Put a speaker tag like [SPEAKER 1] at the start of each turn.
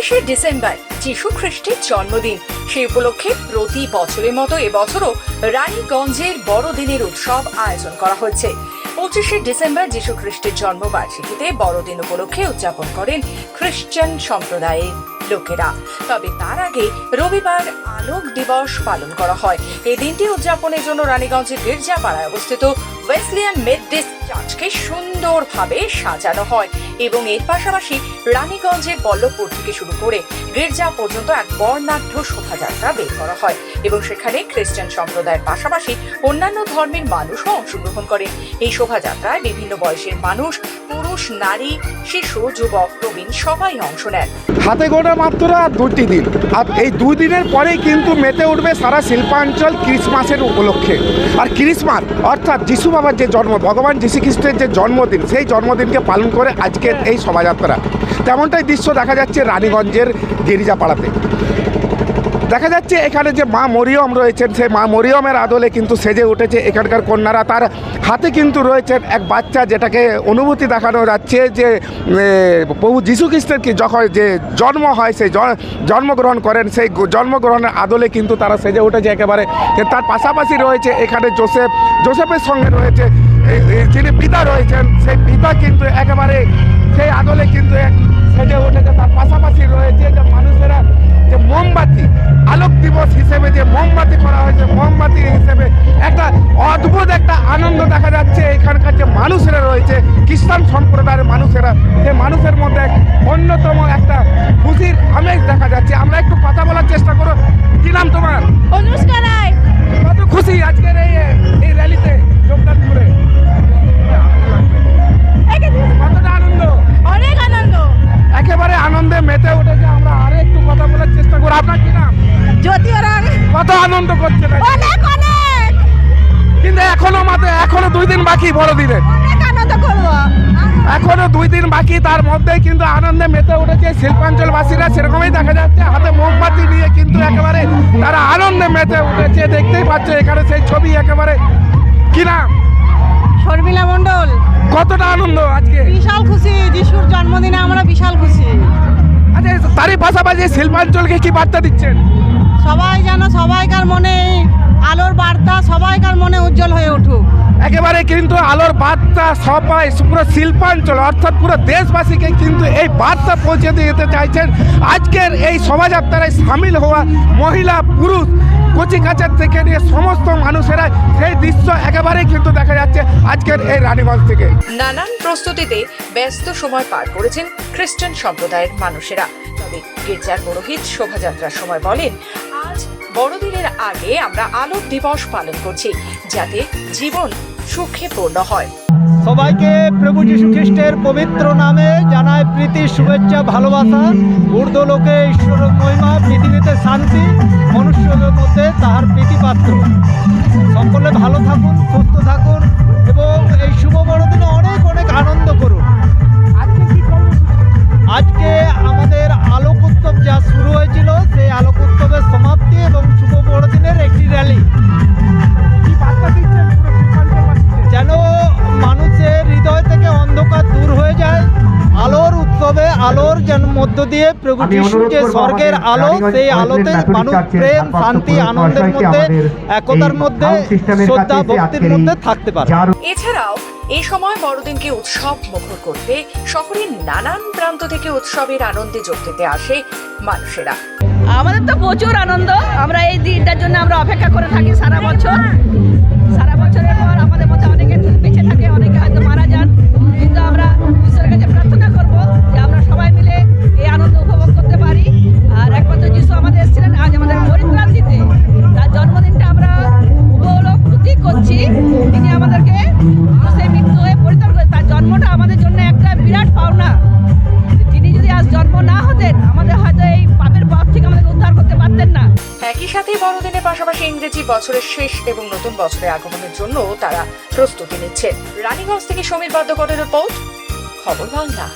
[SPEAKER 1] December, যিশু খ্রিস্টের জন্মদিন। সেই উপলক্ষে প্রতি বছরের মতো এবছরও রানীগঞ্জের বড়দিনের উৎসব আয়োজন করা হয়েছে পঁচিশে ডিসেম্বর যিশু খ্রিস্টের জন্মবার্ষিকীতে বড়দিন উপলক্ষে উদযাপন করেন খ্রিস্টান সম্প্রদায়ের লোকেরা। তবে তার আগে রবিবার আলোক দিবস পালন করা হয়। এই দিনটি উদযাপনের জন্য রানীগঞ্জের গির্জাপাড়ায় অবস্থিত ওয়েসলিয়ান মেথডিস্ট চার্চকে সুন্দরভাবে সাজানো হয় এবং এর পাশাপাশি রানীগঞ্জের পল্লবপুর থেকে শুরু করে গির্জা পর্যন্ত এক বর্ণাঢ্য শোভাযাত্রা বের করা হয় এবং সেখানে খ্রিস্টান সম্প্রদায়ের পাশাপাশি অন্যান্য ধর্মের মানুষও অংশগ্রহণ করেন। এই শোভাযাত্রায় বিভিন্ন বয়সের মানুষ পুরুষ নারী, শিশু, যুবক, প্রবীণ সবাই অংশ নেন।
[SPEAKER 2] হাতে গোনা মাত্র আর দুটি দিন। আর এই দুই দিনের পরেই কিন্তু মেতে উঠবে সারা শিল্পাঞ্চল ক্রিসমাসের উপলক্ষে। আর ক্রিসমাস, অর্থাৎ যিশু বাবার যে জন্ম, ভগবান যীশু খ্রিস্টের যে জন্মদিন, সেই জন্মদিনকে পালন করে আজকের এই শোভাযাত্রা। তেমনটাই দৃশ্য দেখা যাচ্ছে রানীগঞ্জের গিরিজাপাড়াতে। দেখা যাচ্ছে এখানে যে মা মরিয়ম রয়েছেন, সেই মা মরিয়মের আদলে কিন্তু সেজে উঠেছে এখানকার কন্যারা। তার হাতে কিন্তু রয়েছেন এক বাচ্চা যেটাকে অনুভূতি দেখানো যাচ্ছে যে প্রভু যীশু খ্রিস্টের কি যখন যে জন্ম হয়, সেই জন্মগ্রহণ করেন, সেই জন্মগ্রহণের আদলে কিন্তু তারা সেজে উঠেছে একেবারে। তার পাশাপাশি রয়েছে এখানে জোসেফ, জোসেফের সঙ্গে রয়েছে যিনি পিতা রয়েছেন, সেই পিতা কিন্তু একেবারে সেই আদলে কিন্তু সেজে উঠেছে। তার পাশাপাশি রয়েছে মোমবাতি, আলোক দিবস হিসেবে যে মোমবাতি করা হয়েছে, মোমবাতি হিসেবে একটা অদ্ভুত একটা আনন্দ দেখা যাচ্ছে। এখানকার যে মানুষেরা রয়েছে, খ্রিস্টান সম্প্রদায়ের মানুষেরা সে মানুষের মধ্যে নাম
[SPEAKER 3] জ্যোতি রং
[SPEAKER 2] কত আনন্দ করছে না?
[SPEAKER 3] অনেক অনেক।
[SPEAKER 2] কিন্তু এখনও মাত্র এখনও দুই দিন বাকি বড় দিনের
[SPEAKER 3] অনেক আনন্দ করব।
[SPEAKER 2] এখনও দুই দিন বাকি তার মধ্যে কিন্তু আনন্দে মেতে উঠেছে শিল্পাঞ্চলবাসীরা। সেরকমই দেখা যাচ্ছে হাতে মোমবাতি নিয়ে কিন্তু একেবারে তারা আনন্দে মেতে উঠেছে। দেখতেই পাচ্ছে এখানে সেই ছবি একেবারে। কি নাম?
[SPEAKER 3] শর্মিলা মণ্ডল।
[SPEAKER 2] কতটা আনন্দ আজকে?
[SPEAKER 3] বিশাল খুশি যিশুর জন্মদিনে আমরা বিশাল খুশি।
[SPEAKER 2] আচ্ছা তারই পাশাপাশি শিল্পাঞ্চলকে কি বার্তা দিচ্ছেন?
[SPEAKER 3] সবাই যেন সবাইকার মনে এই আলোর বার্তা সবাইকার মনে উজ্জ্বল হয়ে উঠুক।
[SPEAKER 2] একেবারে কিন্তু আলোর বার্তা সবাই পুরো শিল্পাঞ্চল অর্থাৎ পুরো দেশবাসীকে কিন্তু এই বার্তা পৌঁছে দিতে চাইছেন। আজকের এই শোভাযাত্রায় সামিল হওয়া মহিলা পুরুষ কচি কাচার থেকে নিয়ে সমস্ত মানুষেরা সেই দৃশ্য একেবারেই কিন্তু দেখা যাচ্ছে আজকের এই রানীগঞ্জ থেকে।
[SPEAKER 1] নানান প্রস্তুতিতে ব্যস্ত সময় পার করেছেন খ্রিস্টান সম্প্রদায়ের মানুষেরা। তবে গির্জার পুরোহিত শোভাযাত্রার সময় বলেন আজ বড়দিনের আগে আমরা আলোক দিবস পালন করছি যাতে জীবন সুখে পূর্ণ হয়।
[SPEAKER 4] সবাইকে প্রভু যীশু খ্রিস্টের পবিত্র নামে জানায় প্রীতি শুভেচ্ছা ভালোবাসা। ঊর্ধ্ব লোকে ঈশ্বর মহিমা পৃথিবীতে শান্তি। আলোর যেন মধ্য দিয়ে প্রভু
[SPEAKER 5] আমি
[SPEAKER 4] যিশু যে স্বর্গের আলো সেই আলোতে মানুষ প্রেম শান্তি আনন্দের মধ্যে একতার
[SPEAKER 5] এই
[SPEAKER 4] মধ্যে শ্রদ্ধা ভক্তির মধ্যে থাকতে পারে।
[SPEAKER 1] এছাড়াও এই সময় বড়দিনকে উৎসব মুখর করতে শহরের নানান প্রান্ত থেকে উৎসবের আনন্দে যোগ দিতে আসে মানুষেরা।
[SPEAKER 6] আমাদের তো প্রচুর আনন্দ। আমরা এই দিনটার জন্য আমরা অপেক্ষা করে থাকি সারা বছর। সারা বছরের
[SPEAKER 1] সাথে বড়দিনের পাশাপাশি ইংরেজি বছরের শেষ এবং নতুন বছরে আগমনের জন্য তারা প্রস্তুতি নিচ্ছে। রানীগঞ্জ থেকে সমীর বাদ্যকরের রিপোর্ট, খবর বাংলা।